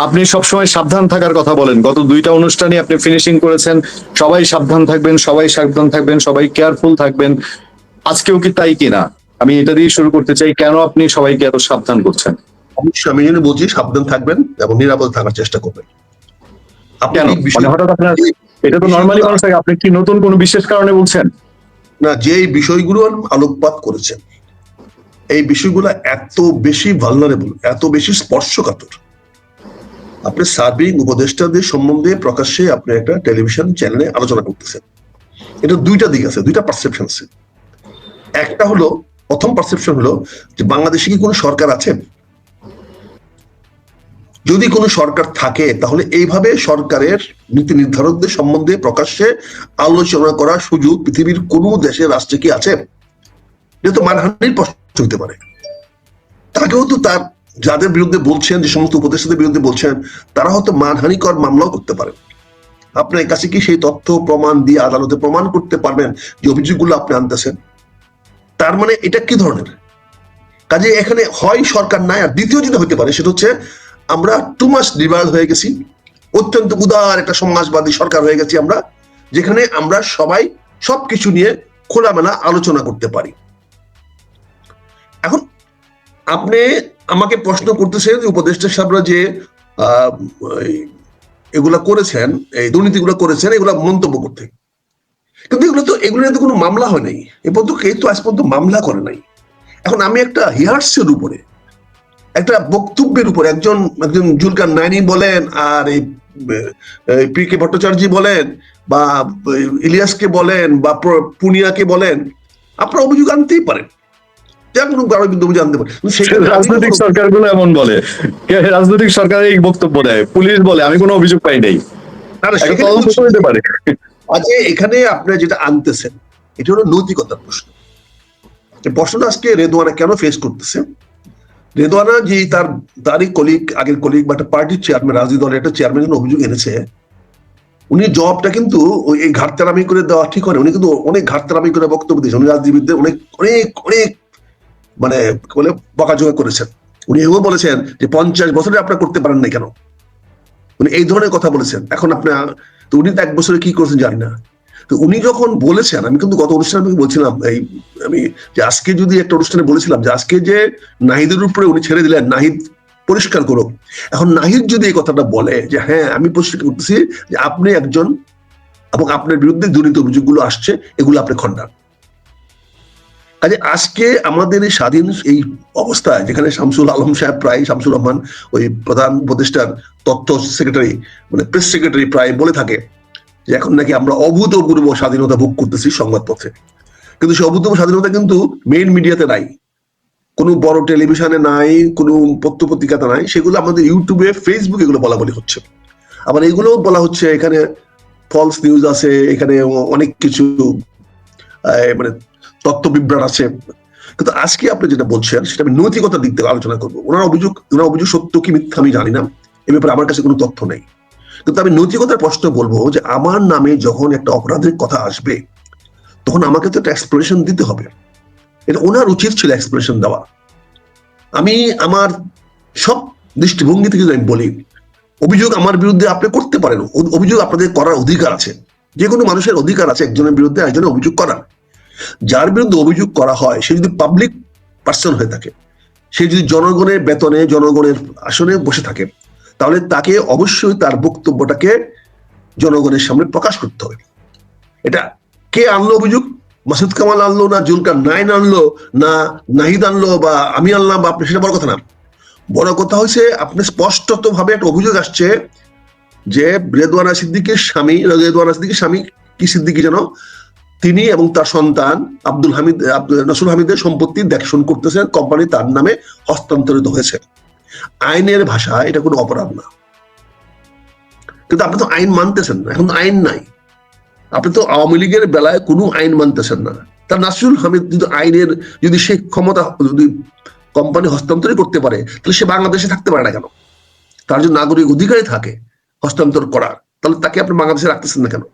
আপনি সবসময় সাবধান থাকার কথা বলেন। গত দুইটা অনুষ্ঠানে আপনি ফিনিশিং করেছেন। সবাই সাবধান থাকবেন সবাই সাবধান থাকবেন সবাই কেয়ারফুল থাকবেন। আজকেও কি তাই কিনা? আমি এটা দিয়ে শুরু করতে চাই কেন আপনি সবাইকে এত সাবধান করছেন? অবশ্যই আমি জন্য বলছি সাবধান থাকবেন এবং নিরাপদ থাকার চেষ্টা করবেন। আপনি বিষয়- মানে এটা তো নর্মালি মানুষ থাকে আপনি কি নতুন কোনো বিশেষ কারণে বলছেন? না যে বিষয়গুলো আলোকপাত করেছেন এই বিষয়গুলো এত বেশি ভালনারেবল এত বেশি স্পর্শকাতর। আপনি সার্বিক উপদেষ্টাদের সম্বন্ধে প্রকাশ্যে আপনি একটা টেলিভিশন চ্যানেলে আলোচনা করতেছেন। এটা দুইটা দিক আছে, দুইটা পারসেপশন আছে। একটা হলো, প্রথম পারসেপশন হলো যে বাংলাদেশে কি কোনো সরকার আছে? যদি কোনো সরকার থাকে, তাহলে এইভাবে সরকারের নীতি নির্ধারকদের সম্বন্ধে প্রকাশ্যে আলোচনা করার সুযোগ পৃথিবীর কোন দেশের রাষ্ট্রে কি আছে? যেহেতু মানহানির প্রশ্ন হতে পারে। তাকেও তো তার যাদের বিরুদ্ধে বলছেন, যে সমস্ত উপদেষ্টাদের বিরুদ্ধে বলছেন, তারা হয়তো মানহানিকর মামলাও করতে পারেন আপনার কাছে কি সেই তথ্য, প্রমাণ দিয়ে আদালতে প্রমাণ করতে পারবেন যে অভিযোগগুলো আপনি আনতেছেন? তার মানে এটা কি ধরনের? কাজে এখানে হয় সরকার নাই, আর দ্বিতীয় যেটা হতে পারে, সেটা হচ্ছে আমরা টু মাস লিবারাল হয়ে গেছি, অত্যন্ত উদার একটা সমাজবাদী সরকার হয়ে গেছি আমরা, যেখানে আমরা সবাই সবকিছু নিয়ে খোলামেলা আলোচনা করতে পারি। এখন আপনি আমাকে প্রশ্ন করতেছে যে উপদেষ্টা সাহেবরা যে এগুলা করেছেন, এই দুর্নীতিগুলো করেছেন, এগুলা মন্তব্য করতে। কিন্তু এগুলো তো এগুলো তো কোনো মামলা হয় নাই। এ পর্যন্ত কেউ তো আজ পর্যন্ত মামলা করে নাই। এখন আমি একটা হিয়ার্সের উপরে, একটা বক্তব্যের উপর, একজন একজন জুলকার নাইনি বলেন, আর এই পি কে ভট্টাচার্য বলেন, বা ইলিয়াসকে বলেন, বা পুনিয়াকে বলেন, আপনারা অভিযোগ আনতেই পারেন। রাজনৈতিক সরকারগুলো এমন বলে রাজনৈতিক সরকার এই বক্তব্য দেয় পুলিশ বলে আমি কোনো অভিযোগ পাই নাই। পারে। আজকে এখানে আপনারা যেটা আনতেছেন এটা হলো নৈতিকতার প্রশ্ন। আজকে রেদওয়ানা কেন ফেস করতেছে? রেদওয়ানা যে তার তারই কলিগ আগের কলিগ বা একটা পার্টির চেয়ারম্যান রাজনীতি দলের একটা চেয়ারম্যান অভিযোগ এনেছে। উনি জবটা কিন্তু ওই ঘাটতারামি করে দেওয়া ঠিক হয় উনি কিন্তু অনেক ঘাটতারামি করে বক্তব্য দিয়েছে উনি রাজনীতিবিদদের অনেক অনেক অনেক মানে বলে বকাঝকা করেছেন। উনি এও বলেছেন যে পঞ্চাশ বছরে আপনার করতে পারেন না কেন? উনি এই ধরনের কথা বলেছেন। এখন আপনার, তো উনি তো এক বছরে কি করেছেন জানি না। তো উনি যখন বলেছেন, আমি কিন্তু গত অনুষ্ঠানে আমি বলছিলাম, এই আমি যে আজকে যদি একটা অনুষ্ঠানে বলেছিলাম যে আজকে যে নাহিদের উপরে উনি ছেড়ে দিলেন, নাহিদ পরিষ্কার করুক। এখন নাহিদ যদি এই কথাটা বলে যে হ্যাঁ আমি পরিষ্কার করতেছি যে আপনি একজন এবং আপনার বিরুদ্ধে দুর্নীতি অভিযোগগুলো আসছে, এগুলো আপনি খণ্ডান। কাজে আজকে আমাদের এই স্বাধীন এই অবস্থায়, যেখানে শামসুল আলম সাহেব প্রায় শামসুল রহমান ওই প্রধান উপদেষ্টার তথ্য সেক্রেটারি মানে প্রেস সেক্রেটারি প্রায় বলে থাকে যে এখন নাকি আমরা অভূতপূর্ব স্বাধীনতা ভোগ করতেছি সংবাদপত্রে। কিন্তু সেই অভূতপূর্ব স্বাধীনতা কিন্তু মেইন মিডিয়াতে নাই। কোনো বড় টেলিভিশনে নাই, কোনো পত্রপত্রিকাতে নাই, সেগুলো আমাদের ইউটিউবে ফেসবুকে এগুলো বলা বলি হচ্ছে। আবার এগুলোও বলা হচ্ছে, এখানে ফলস নিউজ আছে, এখানে অনেক কিছু মানে তথ্য বিভ্রাট আছে। কিন্তু আজকে আপনি যেটা বলছেন, সেটা আমি নৈতিকতার দিক থেকে আলোচনা করব। ওনার অভিযোগ ওনার অভিযোগ সত্য কি মিথ্যা আমি জানি না। এ ব্যাপারে আমার কাছে কোনো তথ্য নেই। কিন্তু আমি নৈতিকতার প্রশ্ন বলব যে আমার নামে যখন একটা অপরাধের কথা আসবে, তখন আমাকে তো একটা এক্সপ্লেনেশন দিতে হবে। এটা ওনার উচিত ছিল এক্সপ্লেনেশন দেওয়া। আমি আমার সব দৃষ্টিভঙ্গি থেকে আমি বলি, অভিযোগ আমার বিরুদ্ধে আপনি করতে পারেন। অভিযোগ আপনাদের করার অধিকার আছে। যে কোনো মানুষের অধিকার আছে একজনের বিরুদ্ধে, একজনের অভিযোগ করার। যার বিরুদ্ধে অভিযোগ করা হয়, সে যদি পাবলিক পার্সন হয়ে থাকে, সে যদি জনগণের বেতনে, জনগণের আসনে বসে থাকে, তাহলে তাকে অবশ্যই তার বক্তব্যটাকে জনগণের সামনে প্রকাশ করতে হবে। এটা কে আনলো অভিযোগ? মাসুদ কামাল আনলো না জুলকার নাইন আনলো না নাহিদ আনলো বা আমি আনলাম বা আপনি, সেটা বড় কথা না। বড় কথা হচ্ছে আপনি স্পষ্টত ভাবে একটা অভিযোগ আসছে যে রেদওয়ানা সিদ্দিকের স্বামী, রেদওয়ানা সিদ্দিকের স্বামী কি সিদ্দিকি যেন তিনি এবং তার সন্তান আব্দুল হামিদ নসরুল হামিদের সম্পত্তি দেখশন করতেছেন, কোম্পানি তার নামে হস্তান্তরিত হয়েছে। আইনের ভাষা, এটা কোনো অপরাধ না। কিন্তু আপনি তো আইন মানতেছেন না, এখন আইন নাই। আপনি তো আওয়ামী লীগের বেলায় কোনো আইন মানতেছেন না। তার নাসরুল হামিদ যদি আইনের, যদি সে ক্ষমতা, যদি কোম্পানি হস্তান্তরই করতে পারে, তাহলে সে বাংলাদেশে থাকতে পারে না কেন? তার যদি নাগরিক অধিকারই থাকে হস্তান্তর করার, তাহলে তাকে আপনি বাংলাদেশে রাখতেছেন না কেন?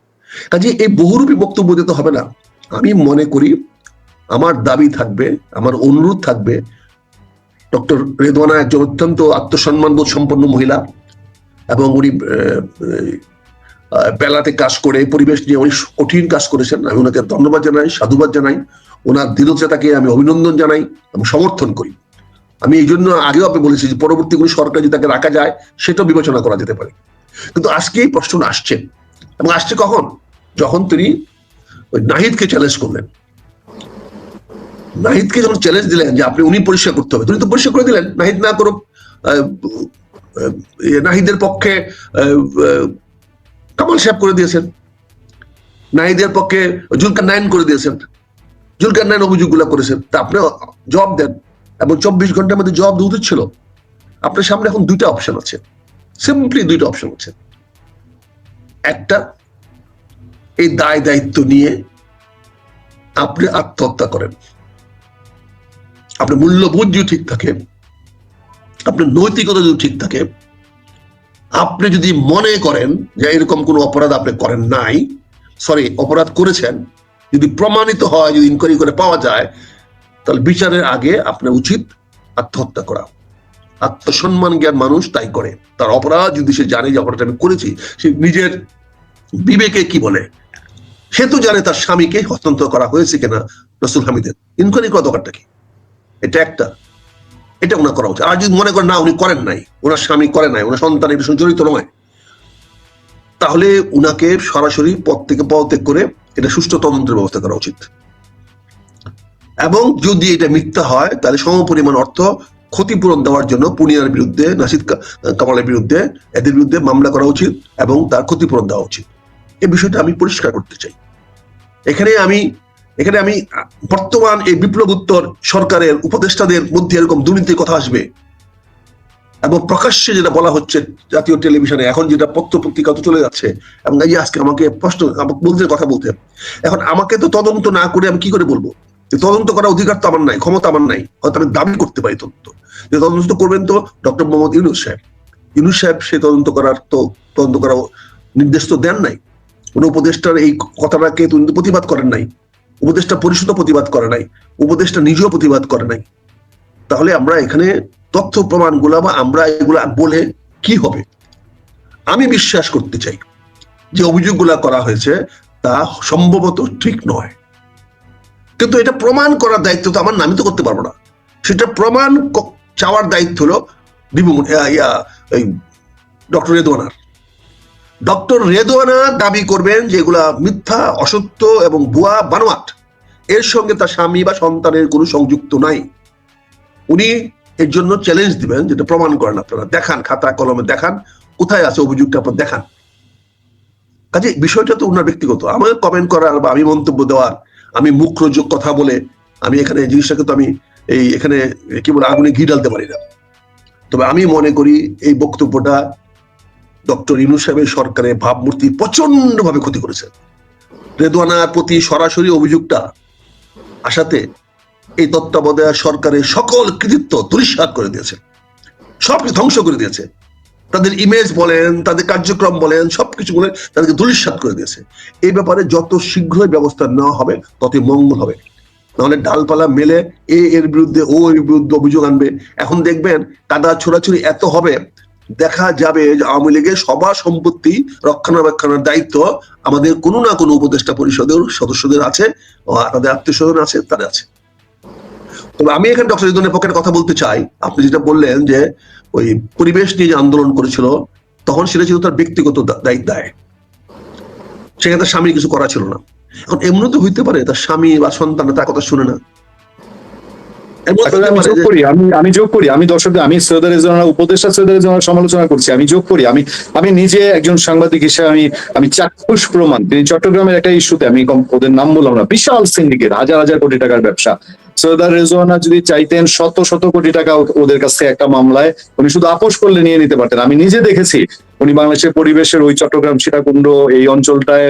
কাজে এই বহুরূপী বক্তব্য দিতে হবে না। আমি মনে করি আমার দাবি থাকবে, আমার অনুরোধ থাকবে, ডক্টর রেদওয়ানা একজন অত্যন্ত আত্মসম্মানবোধ সম্পন্ন মহিলা এবং উনি বেলাতে কাজ করে পরিবেশ নিয়ে উনি কঠিন কাজ করেছেন। আমি ওনাকে ধন্যবাদ জানাই, সাধুবাদ জানাই। ওনার দৃঢ়তাকে আমি অভিনন্দন জানাই আমি সমর্থন করি। আমি এই জন্য আগেও আপনি বলেছি যে পরবর্তী কোনো সরকার যদি তাকে রাখা যায়, সেটাও বিবেচনা করা যেতে পারে। কিন্তু আজকে এই প্রশ্নটা আসছে, এবং আসছে কখন? যখন তিনি ওই নাহিদকে চ্যালেঞ্জ করলেন। নাহিদকে যখন চ্যালেঞ্জ দিলেন যে আপনি উনি পরিষ্কার করতে হবে তিনি তো পরিষ্কার করে দিলেন নাহিদ না করুক ইয়ে, নাহিদের পক্ষে কামাল সাহেব করে দিয়েছেন। নাহিদের পক্ষে জুলকার নাইন করে দিয়েছেন। জুলকার নাইন অভিযোগগুলো করেছেন। তা আপনি জবাব দেন। এবং চব্বিশ ঘণ্টার মধ্যে দিয়ে উচিত ছিল। আপনার সামনে এখন দুইটা অপশন আছে। সিম্পলি দুইটা অপশন আছে। একটা এই দায় দায়িত্ব নিয়ে আপনি আত্মহত্যা করেন। আপনার মূল্যবোধ যদি ঠিক থাকে, আপনার নৈতিকতা যদি ঠিক থাকে, আপনি যদি মনে করেন যে এরকম কোনো অপরাধ আপনি করেন নাই সরি অপরাধ করেছেন, যদি প্রমাণিত হয়, যদি ইনকোয়ারি করে পাওয়া যায়, তাহলে বিচারের আগে আপনার উচিত আত্মহত্যা করা। আত্মসম্মান জ্ঞান মানুষ তাই করে। তার অপরাধ যদি সে জানে যে অপরাধটা আমি করেছি, সে নিজের বিবেকে কি বলে? সে তো জানে তার স্বামীকে হস্তান্তর করা হয়েছে কিনা রসুল হামিদের। ইনকোয়ারি করা দরকারটা কি? এটা একটা। এটা ওনার করা উচিত। আর যদি মনে করেন, না, উনি করেন নাই, ওনার স্বামী করে নাই, ওনার সন্তান এই বিষয়ে জড়িত নয়, তাহলে উনাকে সরাসরি পদ থেকে পদত্যাগ করে এটা সুষ্ঠু তদন্তের ব্যবস্থা করা উচিত। এবং যদি এটা মিথ্যা হয়, তাহলে সম পরিমাণ অর্থ ক্ষতিপূরণ দেওয়ার জন্য পুনিয়ার বিরুদ্ধে, নাসিদ কামালের বিরুদ্ধে, এদের বিরুদ্ধে মামলা করা উচিত এবং তার ক্ষতিপূরণ দেওয়া উচিত। এই বিষয়টা আমি পরিষ্কার করতে চাই। এখানে আমি এখানে আমি, বর্তমান এই বিপ্লব উত্তর সরকারের উপদেষ্টাদের মধ্যে এরকম দুর্নীতির কথা আসবে। এবং প্রকাশ্যে যেটা বলা হচ্ছে জাতীয় টেলিভিশনে, এখন যেটা পত্র পত্রিকাতে চলে যাচ্ছে, এবং এই আজকে আমাকে প্রশ্ন, আমাকে বলতে কথা বলতে এখন আমাকে তো তদন্ত না করে আমি কি করে বলব? যে তদন্ত করার অধিকার তো আমার নাই, ক্ষমতা আমার নাই, হয়তো আমি দাবি করতে পারি তদন্ত। যে তদন্ত তো করবেন তো ডক্টর মোহাম্মদ ইউনুস সাহেব। ইউনুস সাহেব সে তদন্ত করার তো, তদন্ত করার নির্দেশ তো দেন নাই। কোন উপদেষ্টার এই কথাটাকে প্রতিবাদ করেন নাই। উপদেষ্টা পরিষদও প্রতিবাদ করে নাই, উপদেষ্টা নিজেও প্রতিবাদ করে নাই। তাহলে আমরা এখানে তথ্য, প্রমাণগুলা বা আমরা এগুলা বলে কি হবে? আমি বিশ্বাস করতে চাই যে অভিযোগগুলা করা হয়েছে তা সম্ভবত ঠিক নয়। কিন্তু এটা প্রমাণ করার দায়িত্ব তো আমার নামই তো করতে পারব না। সেটা প্রমাণ চাওয়ার দায়িত্ব হলো ডক্টর রেদওয়ানার। ডক্টর রেদওয়ানা দাবি করবেন যে এগুলা মিথ্যা, অসত্য এবং ভুয়া বানোয়াট। এর সঙ্গে তার স্বামী বা সন্তানের কোনো সংযুক্ত নাই। উনি এর জন্য চ্যালেঞ্জ দিবেন, যেটা প্রমাণ করেন আপনারা। দেখান, খাতা, কলমে দেখান, কোথায় আছে অভিযোগটা আপনার দেখান। কাজে বিষয়টা তো ওনার ব্যক্তিগত। আমার কমেন্ট করার বা আমি মন্তব্য দেওয়ার, আমি মুখ রোজক কথা বলে আমি এখানে জিনিসটাকে তো আমি এই এখানে, কি বলে, আগুনে ঘি ডালতে পারি না। তবে আমি মনে করি এই বক্তব্যটা ডক্টর ইনু সাহেবের সরকারের ভাবমূর্তি প্রচণ্ড ভাবে ক্ষতি করেছে। রেদওয়ানার প্রতি সরাসরি অভিযোগটা আসাতে এই তত্ত্বাবধায়ক সরকারের সকল কৃতিত্ব দুরিশ্বাত করে দিয়েছে। সব ধ্বংস করে দিয়েছে। তাদের ইমেজ বলেন, তাদের কার্যক্রম বলেন, সবকিছু বলে তাদেরকে দুরিশ্বাত করে দিয়েছে। এই ব্যাপারে যত শীঘ্রই ব্যবস্থা নেওয়া হবে, ততই মঙ্গল হবে। নাহলে ডালপালা মেলে এ এর বিরুদ্ধে ও এর বিরুদ্ধে অভিযোগ আনবে। এখন দেখবেন কাদা ছোড়াছুড়ি এত হবে দেখা যাবে যে আওয়ামী লীগের সবার সম্পত্তি রক্ষণাবেক্ষণের দায়িত্ব আমাদের কোনো না কোনো উপদেষ্টা পরিষদের সদস্যদের আছে তাদের আত্মীয় স্বজন আছে, তাদের আছে। তবে আমি এখানে ডক্টর ইদনের পক্ষের কথা বলতে চাই। আপনি যেটা বললেন যে ওই পরিবেশ নিয়ে যে আন্দোলন করেছিল, তখন সেটা ছিল তার ব্যক্তিগত দায়িত্ব দায়। সেখানে তার স্বামীর কিছু করা ছিল না। এখন এমন তো হইতে পারে, তার স্বামী বা সন্তান তার কথা শুনে না। আমি যোগ করি আমি আমি যোগ করি আমি দর্শকদের আমি সৈয়দের রেজওয়ানার উপদেষ্টা সৈয়দের রেজওয়ানার সমালোচনা করছি আমি যোগ করি আমি আমি নিজে একজন সাংবাদিক হিসেবে আমি আমি চাক্ষুষ প্রমাণ তিনি চট্টগ্রামের একটা ইস্যুতে আমি কম- ওদের নাম বললাম না বিশাল সিন্ডিকেট হাজার হাজার কোটি টাকার ব্যবসা। সৈয়দার রেজওয়ানা যদি চাইতেন শত শত কোটি টাকা ওদের কাছ থেকে একটা মামলায় উনি শুধু আপোষ করলে নিয়ে নিতে পারতেন। আমি নিজে দেখেছি, উনি বাংলাদেশের পরিবেশের ওই চট্টগ্রাম সীতাকুণ্ড, এই অঞ্চলটায়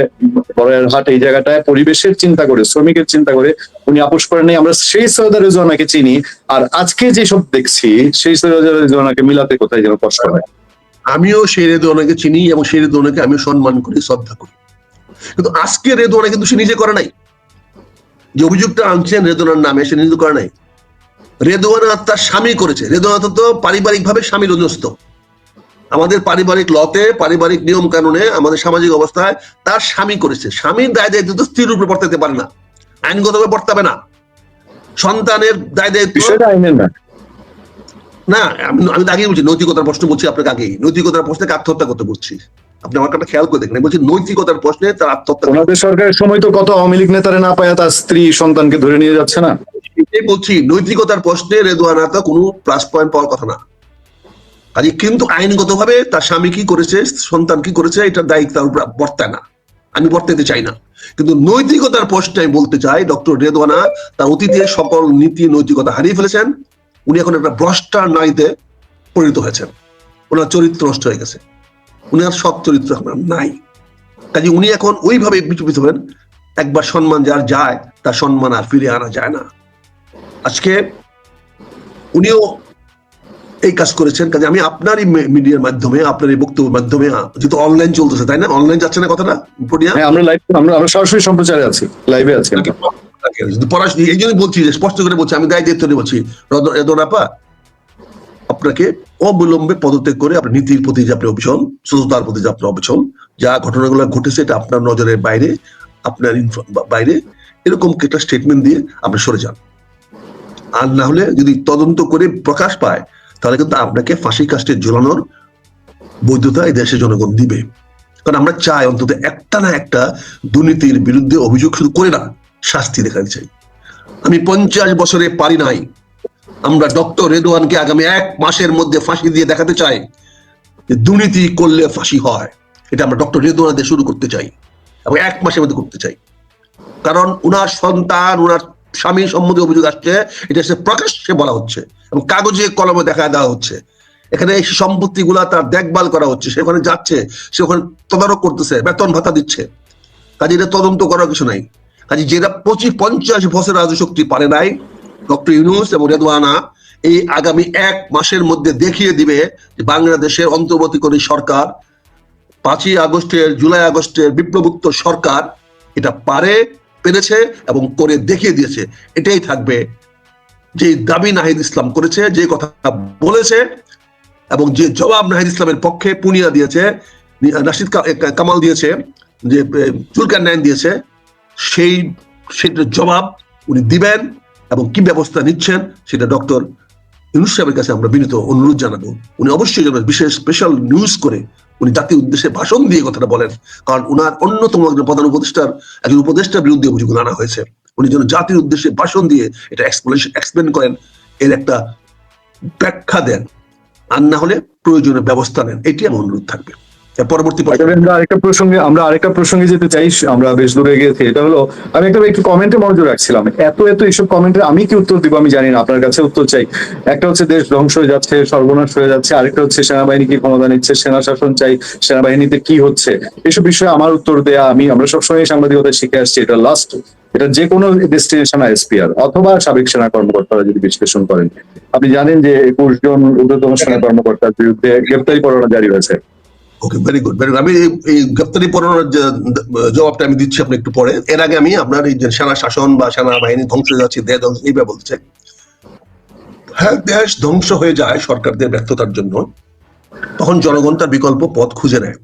হাট, এই জায়গাটায় পরিবেশের চিন্তা করে, শ্রমিকের চিন্তা করে উনি আপোষ করেন নাই। আমরা সেই সৈয়দা রেজওয়ানাকে চিনি। আর আজকে যেসব দেখছি, সেই সৈয়দা রেজওয়ানাকে মিলাতে কোথায় যেন কষ্ট হয়। আমিও সেই রেদওয়ানাকে চিনি এবং সেই রেদওয়ানাকে আমি সম্মান করি, শ্রদ্ধা করি। কিন্তু আজকে রেদওয়ানা কিন্তু সে নিজে করে নাই। যে অভিযোগটা আনছেন রেদওয়ানার নামে সে নিজে করে নাই। রেদওয়ানা তার স্বামী করেছে। রেদওয়ানা তো পারিবারিক ভাবে স্বামীর অধীনস্থ আমাদের পারিবারিক লতে পারিবারিক নিয়ম কানুনে আমাদের সামাজিক অবস্থায় তার স্বামী করেছে। স্বামীর দায় দায়িত্ব তো স্ত্রীর উপরে বর্তাতে পারে না। আইনগতভাবে বর্তাবে না। সন্তানের দায় দায়িত্ব না। না আমি আমি আগেই বলছি নৈতিকতার প্রশ্ন বলছি আপনাকে আগেই। নৈতিকতার প্রশ্নে আত্মহত্যা করতে বলছি। আপনি আমার কথা খেয়াল করে দেখেন। বলছি নৈতিকতার প্রশ্নে তার আত্মহত্যা ওনাদের সরকারের সময় তো কত আওয়ামী লীগ নেতারে না পায় তার স্ত্রী সন্তানকে ধরে নিয়ে যাচ্ছে না? এটাই বলছি নৈতিকতার প্রশ্নে রেদুয়ানা তো কোনো প্লাস পয়েন্ট পাওয়ার কথা না। কাজে কিন্তু আইনগতভাবে তার স্বামী কি করেছে সন্তান কি করেছে এটার দায়িত্ব তার উপর বর্তায় না। আমি বর্তাতে চাই না। কিন্তু নৈতিকতার প্রশ্নে আমি বলতে চাই ডক্টর রেদওয়ানা তার অতীতে সকল নীতি নৈতিকতা হারিয়ে ফেলেছেন। উনি এখন একটা ভ্রষ্টার নারীতে পরিণত হয়েছেন। ওনার চরিত্র নষ্ট হয়ে গেছে। উনার সৎ চরিত্র এখন নাই। কাজে উনি এখন ওইভাবে বিচলিত হবেন একবার সম্মান যার যায় তার সম্মান আর ফিরে আনা যায় না। আজকে উনিও এই কাজ করেছেন কাজে আমি আপনারই মিডিয়ার মাধ্যমে আপনার এই বক্তব্যের মাধ্যমে যেহেতু অনলাইন চলতেছে তাই না? অনলাইন যাচ্ছে না কথাটা পড়িয়া হ্যাঁ আমরা লাইভ আমরা আমরা সরাসরি সম্প্রচারে আছি লাইভে আছি আমরা। পড়াশোনা এই জন্য বলছি যে স্পষ্ট করে বলছি আমি দায় দায়িত্ব নিয়ে বলছি রদনাপা আপনাকে অবিলম্বে পদত্যাগ করে আপনার নীতির প্রতি যে আপনি অবিচল সুস্থতার প্রতি যে আপনার অবিচল, যা ঘটনাগুলো ঘটেছে এটা আপনার নজরের বাইরে, আপনার বাইরে, এরকম একটা স্টেটমেন্ট দিয়ে আপনি সরে যান? আর না হলে যদি তদন্ত করে প্রকাশ পায়, তাহলে কিন্তু আপনাকে ফাঁসি কাস্টে ঝুলানোর বৈধতা এই দেশের জনগণ দিবে। কারণ আমরা চাই অন্তত একটা না একটা দুর্নীতির বিরুদ্ধে অভিযোগ শুধু করে না শাস্তি দেখাতে চাই। আমি পঞ্চাশ বছরে পারি নাই আমরা ডক্টর রেদওয়ানকে আগামী এক মাসের মধ্যে ফাঁসি দিয়ে দেখাতে চাই যে দুর্নীতি করলে ফাঁসি হয়। এটা আমরা ডক্টর রেদওয়ান দিয়ে শুরু করতে চাই এবং এক মাসের মধ্যে করতে চাই। কারণ উনার সন্তান, উনার স্বামী সম্বন্ধে অভিযোগ আসছে, এটা সে প্রকাশ্যে বলা হচ্ছে এবং কাগজে কলমে দেখা দেওয়া হচ্ছে। এখানে এই সম্পত্তিগুলা তার দেখভাল করা হচ্ছে, সে ওখানে যাচ্ছে, সে ওখানে তদারক করতেছে, বেতন ভাতা দিচ্ছে। কাজে এটা তদন্ত করার কিছু নাই। কাজে যেটা পঁচিশ, পঞ্চাশ বছর রাজশক্তি পারে নাই ডক্টর ইউনুস এবং রেদওয়ানা এই আগামী এক মাসের মধ্যে দেখিয়ে দিবে যে বাংলাদেশের অন্তর্বর্তীকালীন সরকার পাঁচই আগস্টের, জুলাই আগস্টের বিপ্লবুক্ত সরকার এটা পারে, পেরেছে এবং করে দেখিয়ে দিয়েছে। এটাই থাকবে যে দাবি নাহিদ ইসলাম করেছে, যে কথা বলেছে এবং যে জবাব নাহিদ ইসলামের পক্ষে পুনিয়া দিয়েছে কা- কামাল দিয়েছে, যে চুলকার ন্যান দিয়েছে, সেই, সেটার জবাব উনি দিবেন। এবং কি ব্যবস্থা নিচ্ছেন সেটা ডক্টর ইউনুস সাহেবের কাছে আমরা বিনীত অনুরোধ জানাব। উনি অবশ্যই যেন বিশেষ স্পেশাল নিউজ করে উনি জাতির উদ্দেশ্যে ভাষণ দিয়ে কথাটা বলেন। কারণ উনার অন্যতম একজন প্রধান উপদেষ্টার, একজন উপদেষ্টার বিরুদ্ধে অভিযোগ আনা হয়েছে। উনি যেন জাতির উদ্দেশ্যে ভাষণ দিয়ে এটা এক্সপ্লেন করেন, এর একটা ব্যাখ্যা দেন। আর না হলে প্রয়োজনীয় ব্যবস্থা নেন। এটি আমার অনুরোধ থাকবে। পরবর্তী আরেকটা প্রসঙ্গে আমরা আরেকটা প্রসঙ্গে যেতে চাই, আমরা বেশ দূরে এটা হলো আমি একটা একটু কমেন্টে রাখছিলাম। এত এত এইসব কমেন্টে আমি কি উত্তর দিব আমি জানি না, আপনার কাছে উত্তর চাই। একটা হচ্ছে দেশ ধ্বংস হয়ে যাচ্ছে, সর্বনাশ হয়ে যাচ্ছে। আরেকটা হচ্ছে সেনাবাহিনী কি ক্ষমতা নিচ্ছে, সেনা শাসন চাই, সেনাবাহিনীতে কি হচ্ছে? এসব বিষয়ে আমার উত্তর দেয়া আমি আমরা সবসময় সাংবাদিকতা শিখে আসছি। এটা লাস্ট এটা যে কোনো ডেস্টিনেশন এসপিআর অথবা সাবেক সেনা কর্মকর্তারা যদি বিশ্লেষণ করেন। আপনি জানেন যে একুশ জন ঊর্ধ্বতন সেনা কর্মকর্তার বিরুদ্ধে গ্রেপ্তারি পরোয়ানা জারি হয়েছে। ওকে ভেরি গুড ভেরি আমি এই- এই গ্রেপ্তারি পড়ানোর জবাবটা আমি দিচ্ছি আপনি একটু পরে। এর আগে আমি আপনার এই যে সেনা শাসন বা সেনা বাহিনী ধ্বংস হয়ে যাচ্ছে, দেশ ধ্বংস এইভাবে বলতে হ্যাঁ দেশ ধ্বংস হয়ে যায় সরকারদের ব্যর্থতার জন্য। তখন জনগণ তার বিকল্প পথ খুঁজে নেয়।